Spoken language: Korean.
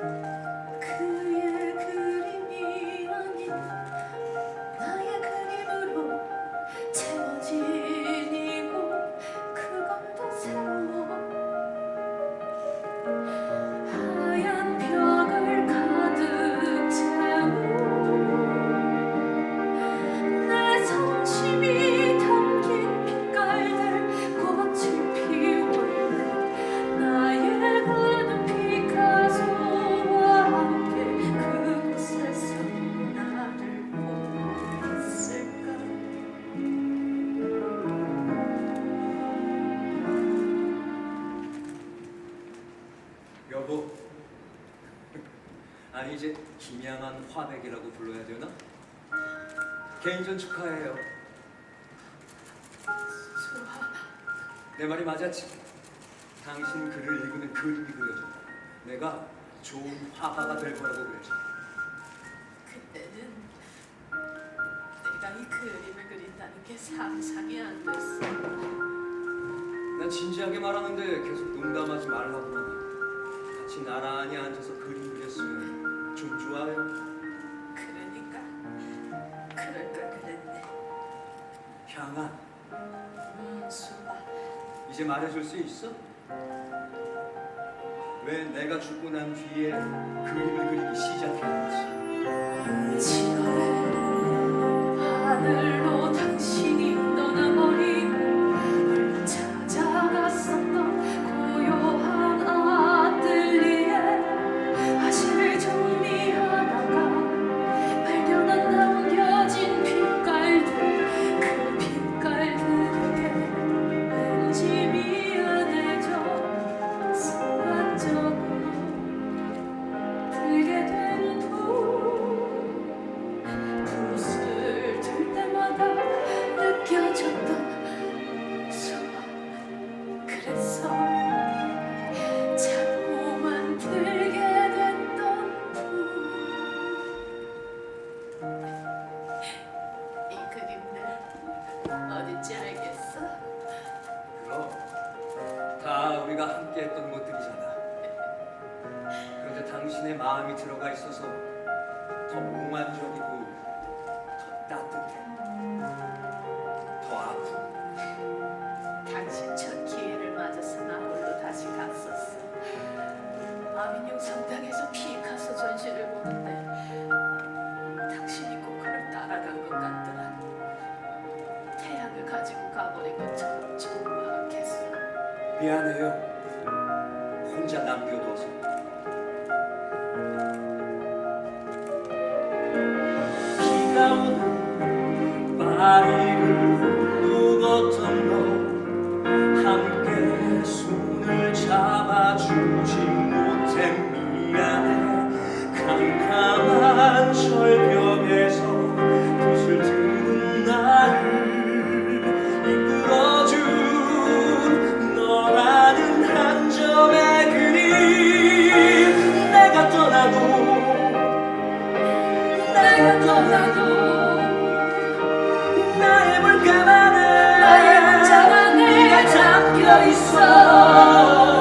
그의 그림이 아닌 나의 그림으로 채워진 이곳 그건 다 새로워. 여보. 아니 이제 김양한 화백이라고 불러야 되나? 개인전 축하해요. 내 말이 맞았지? 당신 글을 읽으면 그림이 그려져. 내가 좋은 화가가 될 거라고 그랬지. 그때는 내가 이 그림을 그린다는 게 상상이 안 됐어. 난 진지하게 말하는데 계속 농담하지 말라고. 같이 나란히 앉아서 그림 그렸으면 좀 좋아요. 그러니까 그럴 걸 그랬네. 향아, 음, 수아. 이제 말해줄 수 있어? 왜 내가 죽고 난 뒤에 그림을 그리기 시작했는지. 7월에 하늘 당신의 마음이 들어가 있어서 더 몽환적이고 더 따뜻해. 더 아프고. 당신 첫 기회를 맞아서 나 홀로 다시 갔었어. 아민용 성당에서 피카소 전시를 보는데 당신이 꼭 그걸 따라간 것 같더라. 태양을 가지고 가버린 것처럼 조막했어. 미안해요. 혼자 남겨둬서. 나의 물감 안에 네가 담겨 있어